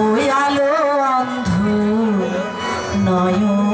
ওই আলো অন্ধ নয়নি।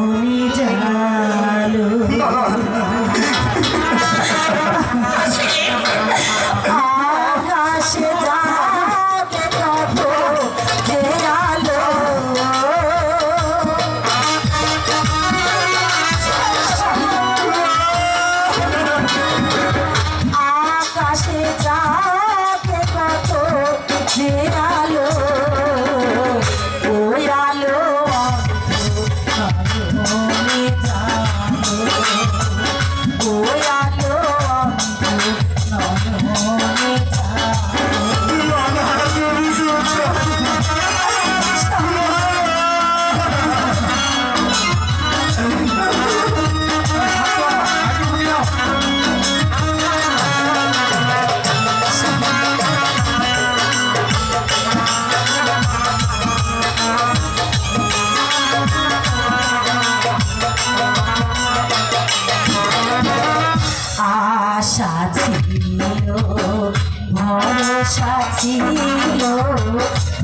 ভরসা ছিল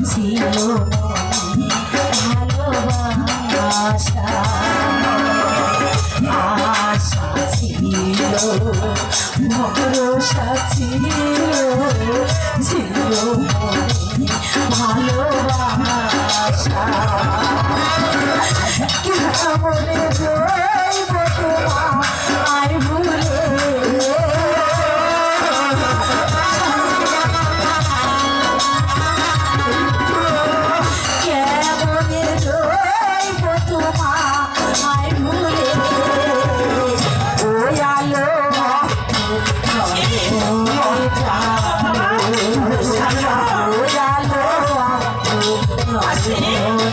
ছিল ভালোবাসা। আশা ছিল ভরসা ছিল ছিল ভালোবাসা। ওই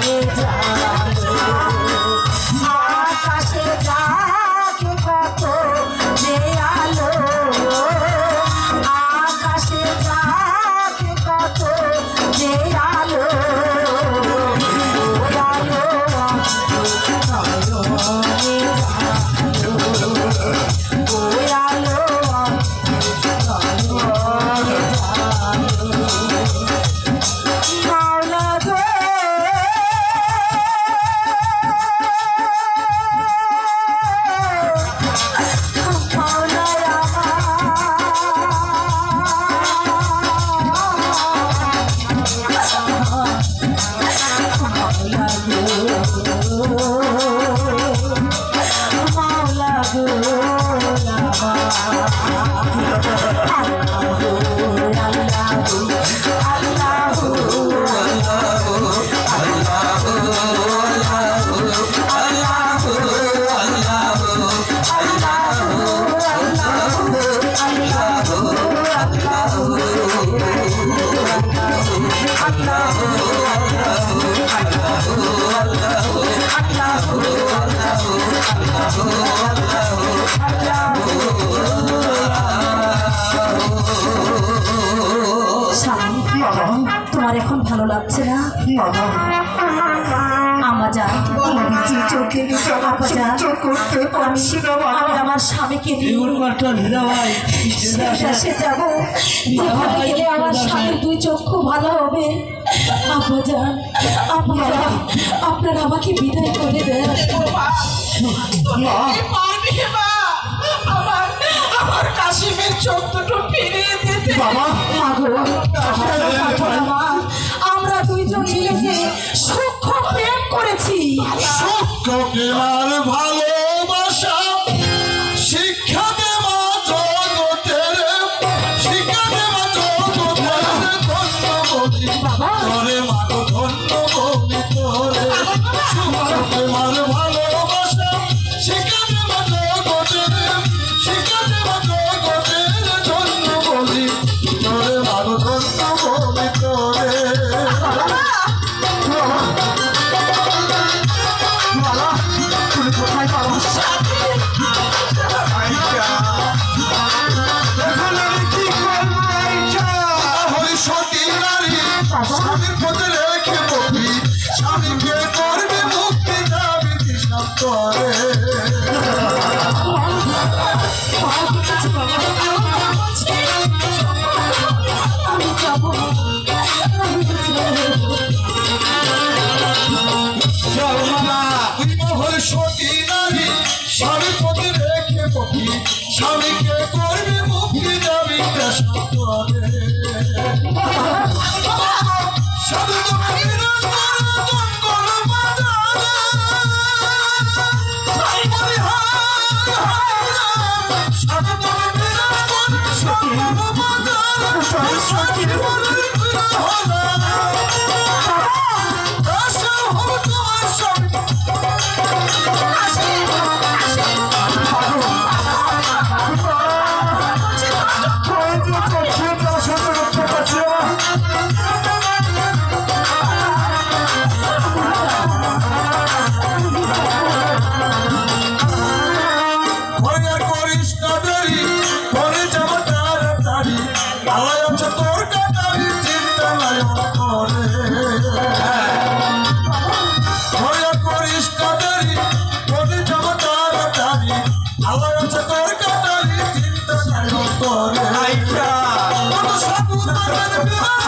তোমার এখন ভালো লাগছে না? আমা যা। চোখে আপা করতে পারছি না আমি আমার স্বামীকে নিয়ে শেষে যাব। গেলে আমার স্বামীর দুই চক্ষু ভালো হবে। আপা যান আপনারা আপনারা আমাকে বিদায় করে দেন। পারবি মা। আমার কাশিমের চোখ দুটো ফিরিয়ে দিতে। বাবা। মা। স্বামীর পথে রেখে মুক্তি স্বামীকে করবে মুক্তি যাবে করে স্বামী পথে রেখে পথি স্বামীকে করবে the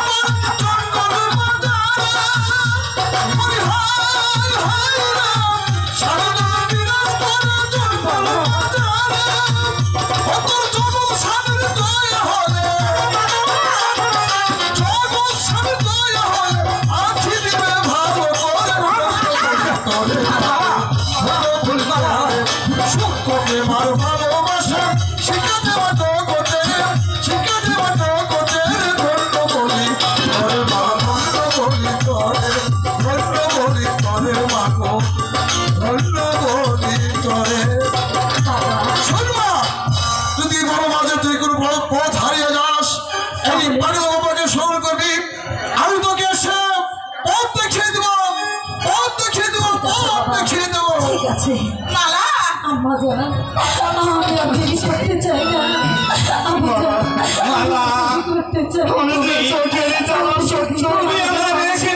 আছে। মালা? আম্মা জান আমি আর দেরি করতে চাই না। আম্মা জান মালা। করতে চাই চোখের জল সহ্য করে